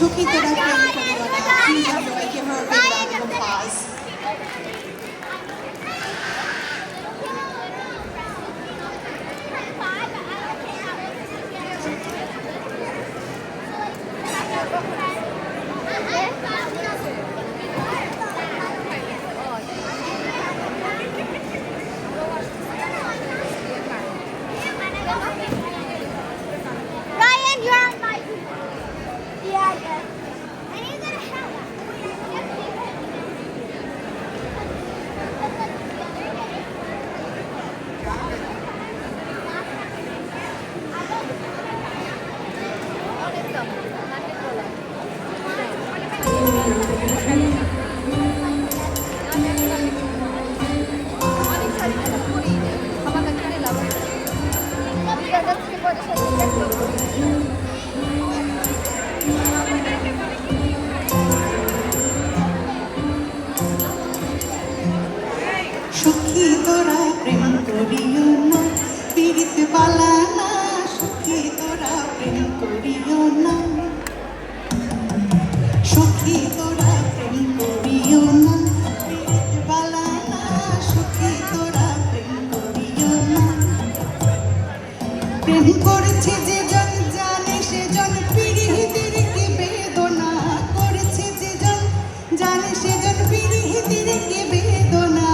সুখী তোরা প্রেম করিও না সুখী তোরা প্রেম করিও না পীড়িত বালা করেছে যে জন জানে, সে জন পীড়িতের কি বেদনা করেছে যে জন জানে, সে জন পীড়িতের কি বেদনা।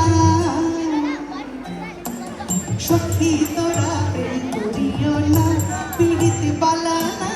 সখী তোরা প্রেম করিও না, পীড়িত পালা না।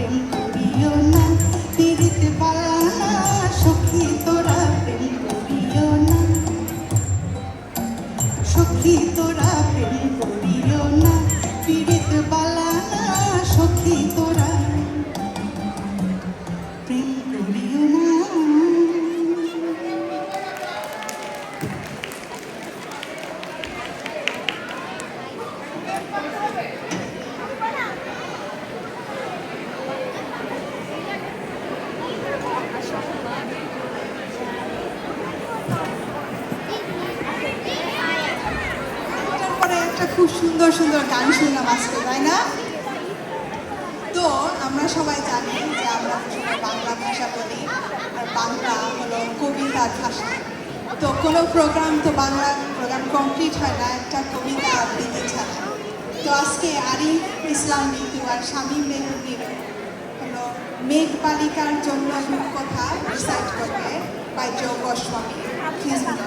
প্রেম করিও না পীড়িত পালা না সখী তোরা প্রেম না। সখী তোরা প্রেম খুব সুন্দর সুন্দর গান শুনলাম আজকে, তাই না? তো আমরা সবাই জানি যে আমরা বাংলা ভাষা বলি, আর বাংলা হলো কবিতার ভাষা। তো কোনো প্রোগ্রাম তো বাংলা প্রোগ্রাম কমপ্লিট হয় না, একটা কবিতা আবৃত্তি ছাড়া তো আজকে আরিফ ইসলাম ঋতু আর স্বামী মেহদির হলো মেঘ বালিকার জন্য রূপকথা রিসাইট করবে বাই যোগ গোস্বামী।